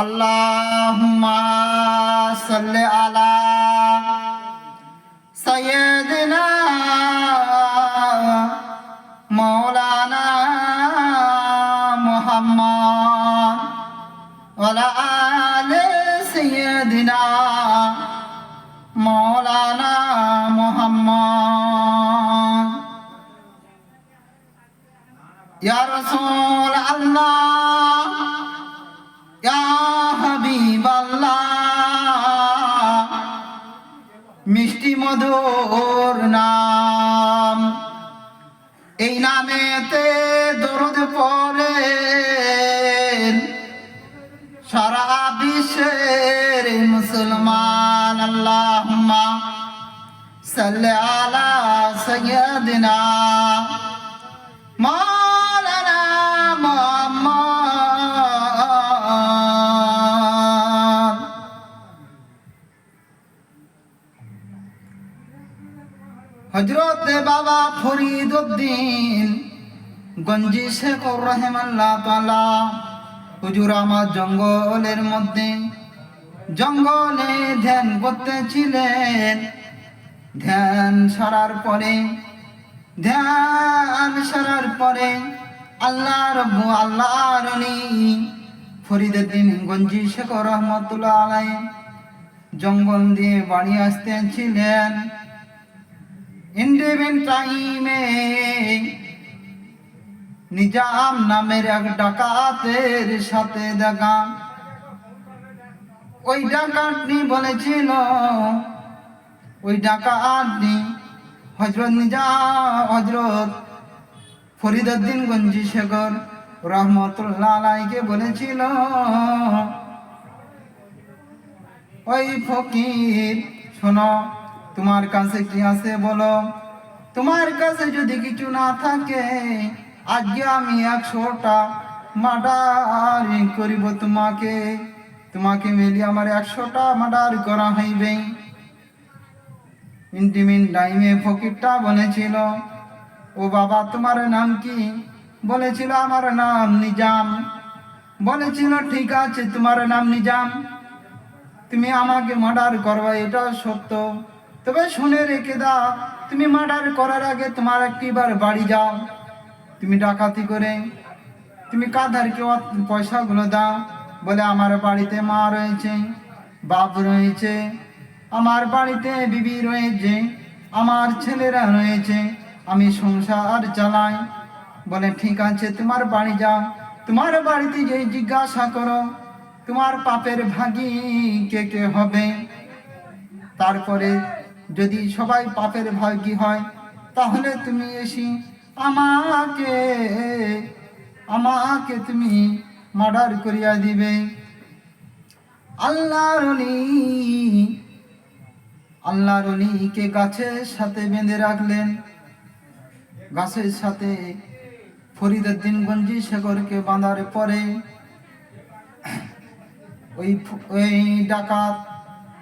আল্লাহুম্মা সাল্লি আলা সাইয়্যিদিনা মাওলানা মুহাম্মদ ওয়ালা আলি সাইয়্যিদিনা মাওলানা মুহাম্মদ। মধুর নাম। এই নামেতে দরদ পড়ে সারা বিশ্বের মুসলমান আল্লাহ সাল্লি আলা হজরত বাবা ফরিদ উদ্দিন গঞ্জি শেখর তালা হুজুর আমার জঙ্গলের মধ্যে, জঙ্গলে ধ্যান করতেছিলেন। ধ্যান সারার পরে, ধ্যান সারার পরে আল্লাহ রব্বু রনি ফরিদুদ্দিন গঞ্জি শেখর রহমতুল্লাহ আলাই জঙ্গল দিয়ে বাড়ি আসতেছিলেন। ইন্ডিভিন টাইমে নিজাম নামের এক ডাকাতের সাথে দেখা। ওই ডাকাতনি বলেছিল, ওই ডাকাতনি হজরত নিজা হজরত ফরিদুদ্দিন গঞ্জি শেখর রহমতুল্লাহ আলাইকে বলেছিল, ওই ফকির, শোনো তোমার কাছে কি আছে বলো? তোমার কাছে যদি কিছু না থাকে আজকে আমি একশোটা মার্ডার করিব তোমাকে। তোমাকে মিলি আমার একশোটা মার্ডার করা হইবে। ইন্টিমিন ডাইমে ফকিরটা বলেছিল, ও বাবা, তোমার নাম কি? বলেছিল, আমার নাম নিজাম। বলেছিল, ঠিক আছে, তোমার নাম নিজাম। তুমি আমাকে মার্ডার করবা, এটা সত্য। তবে শুনে রেখে দাও, তুমি মার্ডার করার আগে তোমার একটিবার বাড়ি যাও। তুমি ডাকাতি করে, তুমি কাধারকে পয়সাগুলো দাও বলে আমার বাড়িতে মা রয়েছে, বাপ রয়েছে, আমার বাড়িতে বিবি রয়েছে, আমার ছেলেরা রয়েছে, আমি সংসার চালাই। বলে, ঠিক আছে, তোমার বাড়ি যাও, তোমার বাড়িতে যে জিজ্ঞাসা করো, তোমার পাপের ভাগি কে কে হবে? তারপরে যদি সবাই পাপের ভয় কি হয়, তাহলে তুমি এসি আমাকে আমাকে তুমি মার্ডার করিয়া দিবে। আল্লাহর অলি, আল্লাহর অলিকে গাছের সাথে বেঁধে রাখলেন। গাছের সাথে ফরিদুদ্দিন গঞ্জি শেখরকে বাঁধার পরে ওই ওই ডাকাত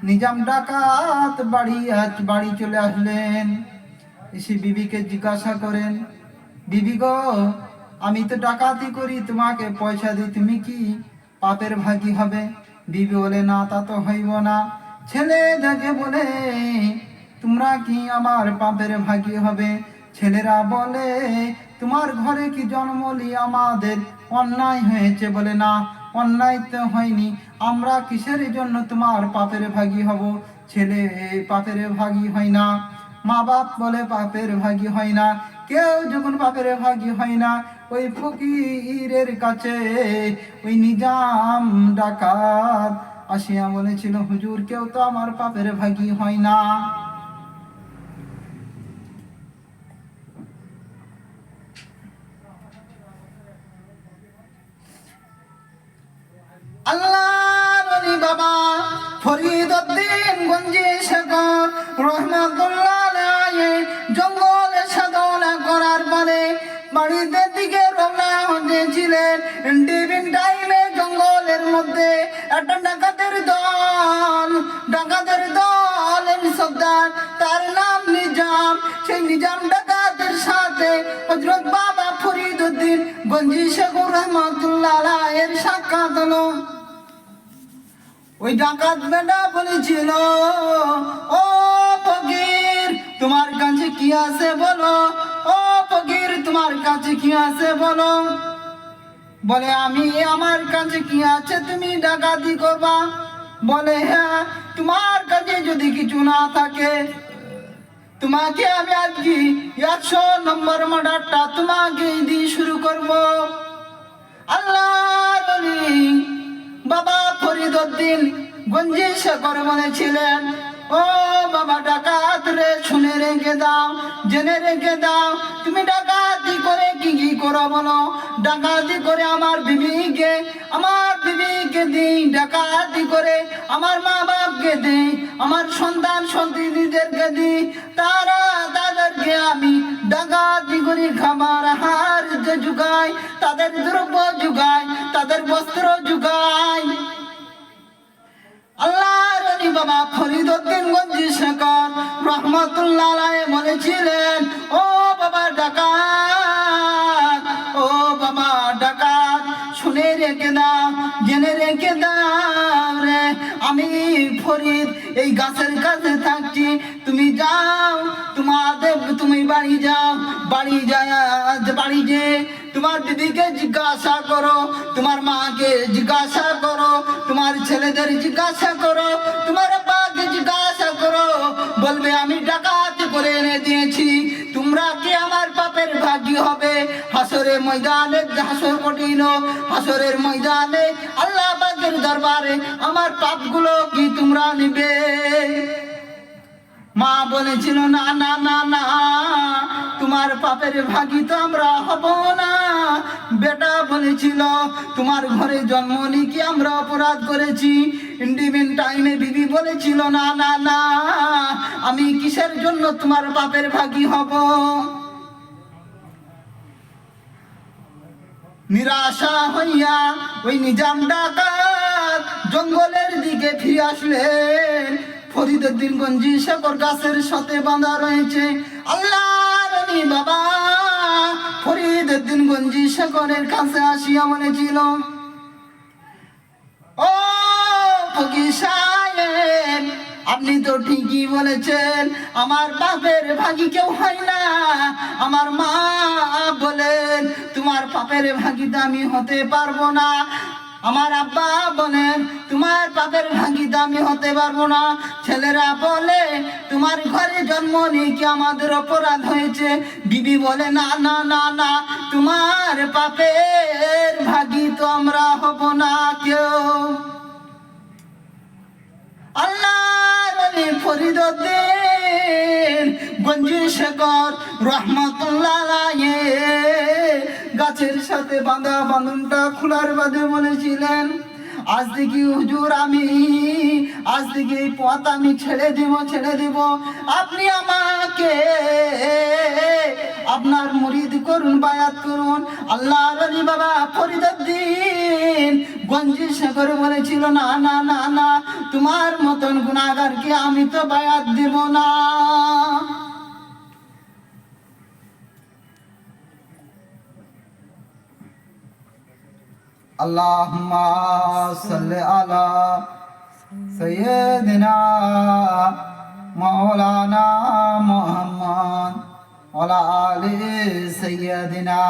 নিজাম ডাকাত বাড়ি আজ বাড়ি চলে আসলেন। এসে বিবিকে জিজ্ঞাসা করেন, বিবি গো, আমি তো ডাকাতি করি, তোমাকে পয়সা দিই, তুমি কি পাপের ভাগি হবে? বিবি বলে, না, তা তো হইব না। ছেলে দেখে বলে, তোমরা কি আমার পাপের ভাগি হবে? ছেলেরা বলে, তোমার ঘরে কি জন্মলি আমাদের অন্যায় হয়েছে? বলে, না অন্যায় তো হয়নি। আমরা কিসের জন্য তোমার পাপের ভাগি হব? ছেলে, পাপের ভাগি হয় না। মা বাপ বলে পাপের ভাগি হয় না। কেউ যখন পাপের ভাগি হয় না, ওই ফকিরের কাছে ওই নিজাম ডাকাত আসিয়া বলেছিল, হুজুর, কেউ তো আমার পাপের ভাগি হয় না। রহমাতুল্লাহ জঙ্গলে সাধনা করার পরে বাড়িতে দিকে রওনা হয়েছিলেন। ডিভিন টাইমে জঙ্গলের মধ্যে একটা ডাকাতের দল ডাকাতের দল সর্দার তার নাম নিজাম। সেই নিজাম ডাকাতের সাথে হজরত বাবা ফরিদউদ্দিন গঞ্জি শেখর রহমাতুল্লাহ আলাইহির সাক্ষাৎ হলো। ওই ডাকাত বেটা বলেছিল, ও ফকির, তোমার কাছে কি আছে বলো? ও ফকির, তোমার কাছে কি আছে বলো? বলে, আমি আমার কাছে কি আছে তুমি ডাকাতি করবা? বলে হ্যাঁ তোমার কাছে যদি কিছু না থাকে, তোমাকে আমি আজকে একশো নম্বর মার্ডারটা তোমাকে দিয়ে শুরু করব। আল্লাহ গঞ্জি শেখর বলেছিলেন ও বাবা, ডাকাত রে, শুনে রেখে দাও, জেনে রেখে দাও, তুমি ডাকাতি করে কি কি করো বলো? ডাকাতি করে আমার বিবিকে আমার বিবিকে দিই, ডাকাতি করে আমার মা বাপকে দিই, আমার সন্তান সন্তানীদেরকে দিই, তারা তাদেরকে আমি ডাকাতি করে খাবার হার যে জুগাই তাদের দ্রব্য জুগাই তাদের বস্ত্র জুগাই আল্লাহর ফরিদ বাবা গঞ্জি শেখর রহমতুল্লাহ আলাইহি বলেছিলেন ও তোমার দিদিকে জিজ্ঞাসা করো, তোমার মাকে জিজ্ঞাসা করো, তোমার ছেলেদের জিজ্ঞাসা করো, তোমার বাবাকে জিজ্ঞাসা করো, বলবে, আমি ডাকাতি করে এনে দিয়েছি, তোমরা কি আমার পাপের ভাগী হবে? হাসরে ময়দানে, হাসর কঠিন, হাসরের ময়দানে আল্লাহ পাকের দরবারে, আমার পাপগুলো কি তোমরা নিবে? মা বলেছিল, না না না না, তোমার পাপের ভাগি তো আমরা হব না। বেটা বলেছিল, তোমার ঘরে জন্ম কি আমরা অপরাধ করেছি? ইন্ডিপেন টাইমে বিবি বলেছিল, না না না, আমি কিসের জন্য তোমার পাপের ভাগি হব? নিরাশা হইয়া ওই নিজাম ডাকাত জঙ্গলের দিকে ফিরে আসলেন। ফরিদুদ্দিন গঞ্জি শেখর গাছের সাথে বাঁধা রয়েছে। আল্লাহ বাবা ফরিদুদ্দিন গঞ্জি শেখরের কাছে আসিয়া বলেছিল ও ফকির সাহেব, আপনি তো ঠিকই বলেছেন, আমার বাপের ভাগি কেউ হয় না। আমার মা বলেন, তোমার পাপের ভাগিতে আমি হতে পারব না। আমার আব্বা বলেন, তোমার পাপের ভাগিতে আমি হতে পারব না। ছেলেরা বলে, তোমার ঘরে জন্ম নিয়ে কি আমাদের অপরাধ হয়েছে? বিবি বলে, না না না না, তোমার পাপের ভাগি তো আমরা হব না কেউ। আল্লাহ শেখর রহমতুল্লাহ গাছের সাথে বাঁধা বাঁধনটা খোলার বাদে বলেছিলেন আজ থেকে হুজুর আমি, আজ থেকে এই পথ আমি ছেড়ে দিব ছেড়ে দিব। আপনি আমাকে আপনার মুরিদ করুন, বায়াত করুন। আল্লাহ আলী বাবা ফরিদুদ্দিন গঞ্জি শেখর বলেছিল, না না না না, তোমার মতন গুণাগারকে আমি তো বায়াত দেব না। اللهم صل على سيدنا مولانا محمد وعلى آل سيدنا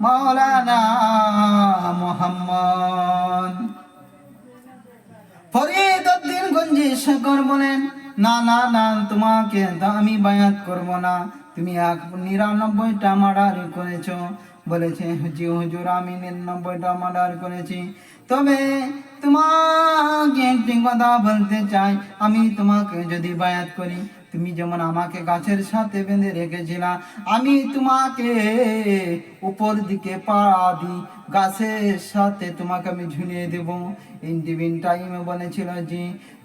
مولانا محمد ফরিদুদ্দিন গঞ্জি শেখর বলেন না না না, তোমাকে আমি বায়াত করব না। তুমি এক নিরানব্বইটা মার্ডার করেছ, বলেছে জি হুজুর, আমি নিরানব্বইটা মার্ডার করেছি। তবে তোমাকে একটি কথা বলতে চাই, আমি তোমাকে যদি বায়াত করি, তুমি যেমন আমাকে গাছের সাথে বেঁধে রেখেছিলা, আমি তোমাকে উপর দিকে পাড়া দিই, গাছের সাথে তোমাকে আমি ঝুলিয়ে দেবো। ইন্ডিভিন টাইমে বলেছিল যে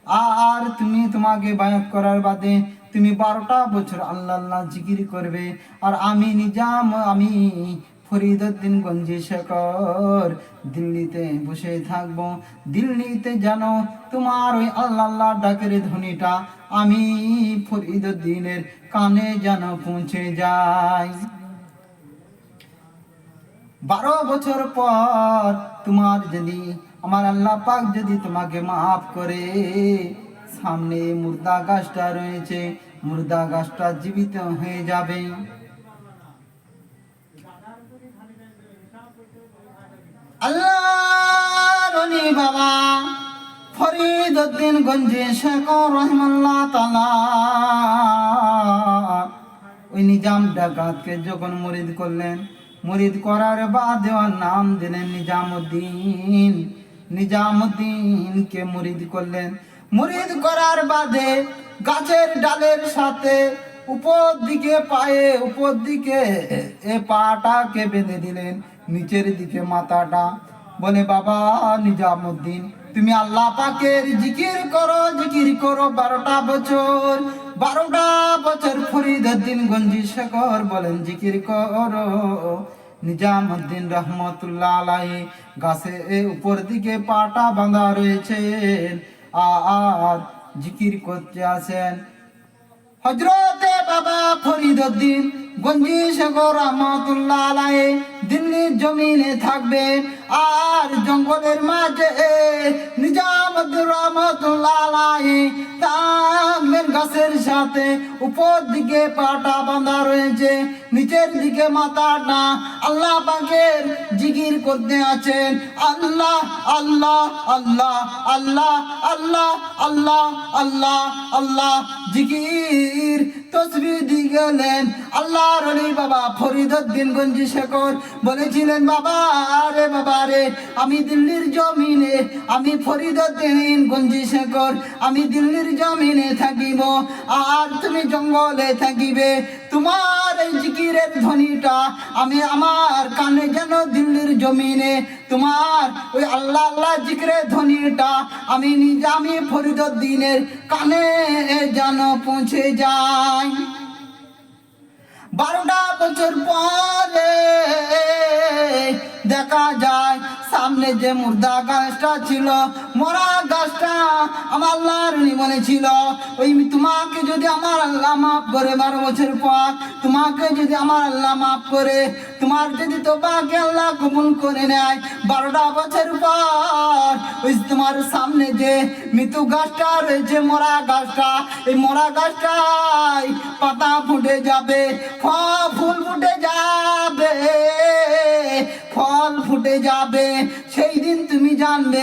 আর তুমি তোমাকে বায়াত করার বাদে তুমি বারোটা বছর আল্লাহ আল্লাহ জিকির করবে। আর আমি নিজাম, আমি ফরিদুদ্দিন গঞ্জি শেখর। দিল্লিতে বসে থাকব। দিল্লিতে জানো তোমার ওই আল্লাহ আল্লাহ ডাকের ধ্বনিটা আমি ফরিদুদ্দিনের কানে যেন পৌঁছে যায় বারো বছর পর তোমার যদি আমার আল্লাহ পাক যদি তোমাকে মাফ করে, সামনে মুর্দা গাছটা রয়েছে, মুর্দা গাছটা জীবিত হয়ে যাবে। আল্লাহ বাবা ফরিদ উদ্দিন তালা ওই নিজাম ডাকাতকে যখন করলেন করার নাম নিজামুদ্দিন নিজামুদ্দিনকে মরিদ করলেন? মুরিদ করার বাদে গাছের ডালের সাথে উপর দিকে পায়ে, উপর দিকে এ পাটাকে বেঁধে দিলেন? নিচের দিকে মাথাটা। বলে, বাবা নিজামুদ্দিন, তুমি আল্লাহ পাকের জিকির করো জিকির করো বারোটা বছর। বারোটা বছর ফরিদুদ্দিন গঞ্জি শেখর বলেন, জিকির করো। নিজামুদ্দিন রহমতুল্লাহ আলাই গাছে উপর দিকে পাটা বাঁধা রয়েছে। আর জিকির করতে আছেন হজরতে বাবা ফরিদুদ্দিন গঞ্জি শেখর রহমতুল্লাহ আলাই দিল্লির জমিনে থাকবেন। আর জঙ্গলের মাঝে নিজামুদ্দিন রহমতুল্লাহ থাকবেন গাছের সাথে উপর দিকে পাটা বাঁধা রয়েছে, নিচের দিকে মাথাটা আল্লাহ পাকের জিকির করতে আছেন। আল্লাহ আল্লাহ আল্লাহ আল্লাহ আল্লাহ আল্লাহ আল্লাহ আল্লাহ জিকির, তসবি দি গেলেন আল্লাহ রলি বাবা ফরিদুদ্দিন গঞ্জি শেখর বলেছিলেন, বাবা রে বাবা রে আমি দিল্লির জমিনে, আমি ফরিদুদ্দিন গঞ্জি শেখর। আমি দিল্লির জমিনে থাকিব, আর তুমি জঙ্গলে থাকিবে। তোমার এই জিকিরের ধ্বনিটা আমি আমার কানে যেন দিল্লির জমিনে। তোমার ওই আল্লাহ আল্লাহ জিকিরের ধ্বনিটা আমি নিজে, আমি ফরিদুদ্দিনের কানে যেন পৌঁছে যাই। বারোটা বছর পরে যে মুর্দা গাছটা ছিল মরা গাছটা আমার আল্লাহর মনে ছিল। ওই তোমাকে যদি আমার আল্লাহ মাফ করে বারো বছর পর, তোমাকে যদি আমার আল্লাহ মাফ করে, তোমার যদি তোমাকে আল্লাহ কবুল করে নেয় বারোটা বছর পর, ওই তোমার সামনে যে মৃত্যু গাছটা রয়েছে, মরা গাছটা, এই মরা গাছটাই পাতা ফুটে যাবে, ফল ফুটে যাবে, ফল ফুটে যাবে। সেই দিন তুমি জানবে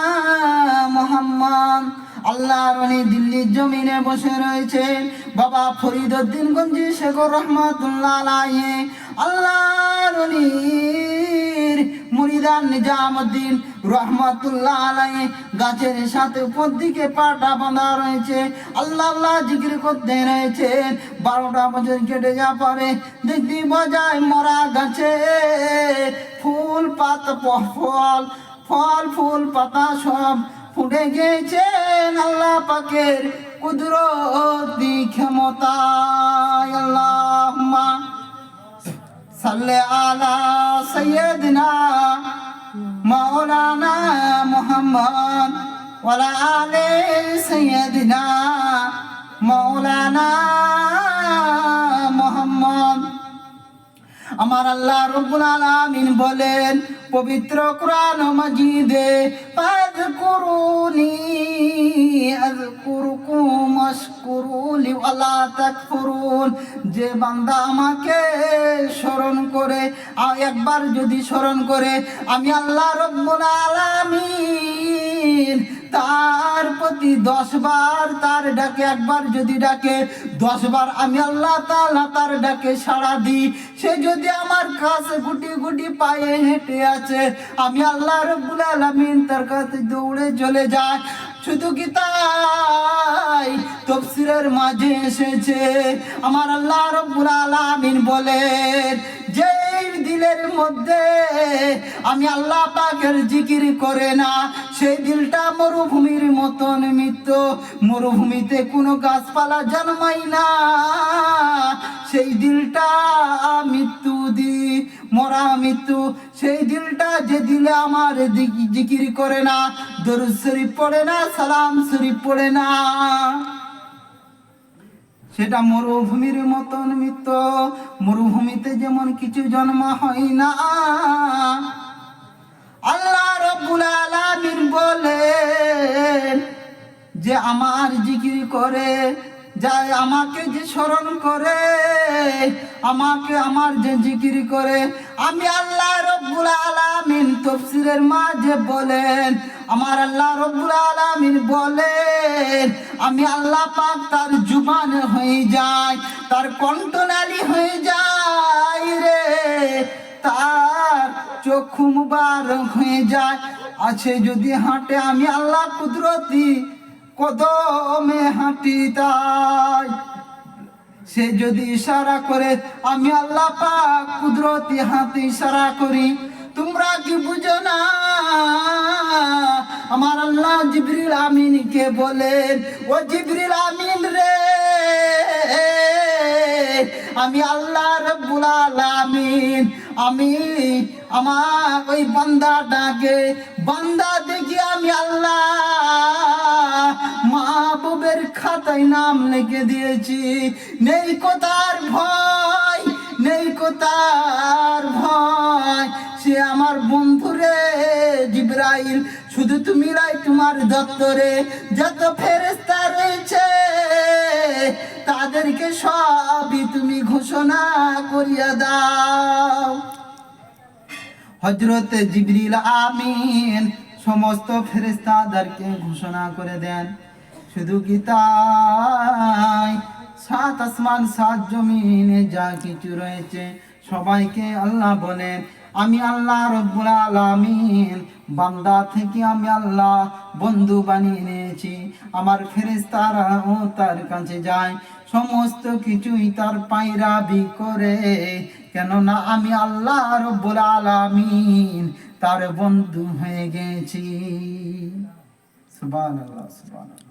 আল্লাহর অলি দিল্লির জমিনে বসে রয়েছেন। বাবা ফরিদুদ্দিন গঞ্জি শেখর রহমাতুল্লাহ আলাইহি। আল্লাহর অলির মুরিদান নিজামুদ্দিন রহমাতুল্লাহ আলাইহি গাছের সাথে উপর দিকে পাটা বাঁধা রয়েছে। আল্লাহ আল্লাহ জিকির করতে রয়েছেন। বারোটা বছর কেটে যা পরে দেখতে বাজায় মরা গাছে ফুল পাত, ফল ফল, ফুল পাতা সব ফুটে গেছেন আল্লাহ পাকের কুদরতি ক্ষমতা আল্লাহুম্মা সাল্লি আলা সাইয়্যিদিনা মাওলানা মুহাম্মদ ওয়ালা আলি সাইয়্যিদিনা মাওলানা আমার আল্লাহ রব্বুল আলামিন বলেন, পবিত্র কোরআন মাজিদে, ফাযকুরুনি আযকুরুকুম আশকুরুলি ওয়ালা তাকফুরুন। যে বান্দা আমাকে স্মরণ করে একবার যদি স্মরণ করে, আমি আল্লাহ রব্বুল আলামিন তার প্রতি দশ বার তার ডাকে, একবার যদি ডাকে দশ বার আমি আল্লাহ তাআলা তার ডাকে সাড়া দিই। সে যদি আমার কাছে গুটি গুটি পায়ে হেঁটে আছে আমি আল্লাহ রব্বুল আলামিন তার কাছে দৌড়ে চলে যায়। শুধু কি তাই? তফসিরের মাঝে এসেছে। আমার আল্লাহ রব্বুল আলামিন বলেন দিলের মধ্যে আমি আল্লাহ পাকের জিকির করে না। সেই দিলটা মরুভূমির মতন মৃত্য মরুভূমিতে কোনো গাছপালা জন্মাই না। সেই দিলটা মৃত্যু দি, মরা মৃত্যু। সেই দিলটা যে দিলে আমার জিকির করে না। দরুদ শরীফ পড়ে না, সালাম শরীফ পড়ে না। সেটা মরুভূমির মতন মৃত্য মরুভূমিতে যেমন কিছু জন্ম হয় না। আল্লাহ রব্বুল আলামিন বলেন যে, আমার জিকির করে, যায় আমাকে যে স্মরণ করে, আমাকে আমার যে জিকির করে, আমি আল্লাহ রব্বুল আলামিন তফসিরের মাঝে বলেন, আমার আল্লাহ রব্বুল আলামিন বলেন, আমি আল্লাহ পাক তার জুবান হয়ে যায় তার কণ্ঠনালী হয়ে যায় রে। তার চক্ষু মুবারক হয়ে যায়। আছে যদি হাঁটে আমি আল্লাহ কুদরতি কদমে হাঁটি তাই। সে যদি ইশারা করে, আমি আল্লাহ পাক কুদরতি হাতে ইশারা করি। তোমরা কি বুঝো না? আমার আল্লাহ জিবরিল আমিনকে বলেন, ও জিবরিল আমিন রে, আমি আল্লাহ রব্বুল আলামিন, আমি আমার ওই বান্দাটাকে, বান্দা দেখি আমি আল্লাহ খাতায় নাম লিখে দিয়েছি। নেই কোতার ভয়, নেই কোতার ভয়। সে আমার বন্ধুরে জিব্রাইল, শুধু তুমি লাই তোমার দপ্তরে যত ফেরেস্তা রয়েছে, তাদেরকে সবই তুমি ঘোষণা করিয়া দাও। হজরত জিবরিল আমিন, সমস্ত ফেরেস্তাদেরকে ঘোষণা করে দেন। শুধু কি তাই? সাত আসমান, সাত জমিনে, যা কিছু রয়েছে সবাইকে আল্লাহ বলেন, আমি আল্লাহ রব্বুল আলামিন। বান্দা থেকে আমি আল্লাহ বন্ধু বানিয়ে নিয়েছি। আমার ফেরেস্তারা ও তার কাছে যায়। সমস্ত কিছুই তার পায়রাবি করে। কেননা আমি আল্লাহ রব্বুল আলামিন, তার বন্ধু হয়ে গেছি। সুবহানাল্লাহ সুবহানাল্লাহ।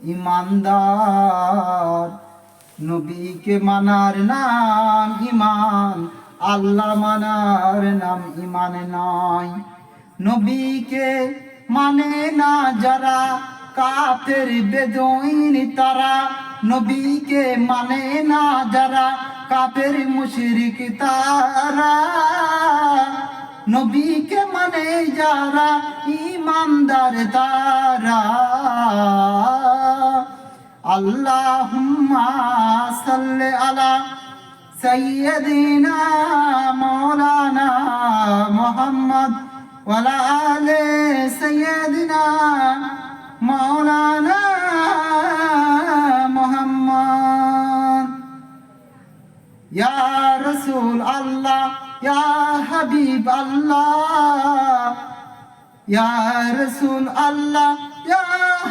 ইমানদার। নবীকে মানার নাম ইমান, আল্লাহ মানার নাম ইমান নয় নবীকে মানে না যারা, কাফের, বেদইন তারা। নবীকে মানে না যারা, কাফের, মুশরিক তারা। নবীকে মানে যারা ইমানদার তারা। আল্লাহুম্মা সাল্লি আলা সাইয়্যিদিনা মাওলানা মুহাম্মদ ওয়ালা আলি সাইয়্যিদিনা মাওলানা মুহাম্মদ। ইয়া রাসূল আল্লাহ ইয়া হাবিব আল্লাহ ইয়া রসুল আল্লাহ, ইয়া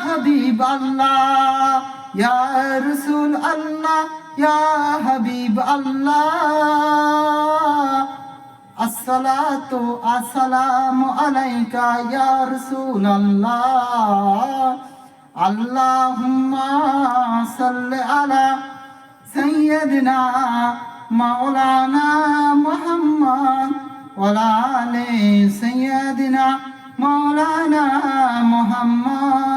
হাবিব আল্লাহ ইয়া রসুল আল্লাহ, ইয়া হাবিব আল্লাহ আসসালাতু আসসালামু আলাইকা ইয়া রসুল আল্লাহ আল্লাহুম্মা সাল্লি আলা সাইয়্যিদিনা মাওলানা মোহাম্মদ ওলালে সৈয়দিনা মাওলানা মোহাম্মদ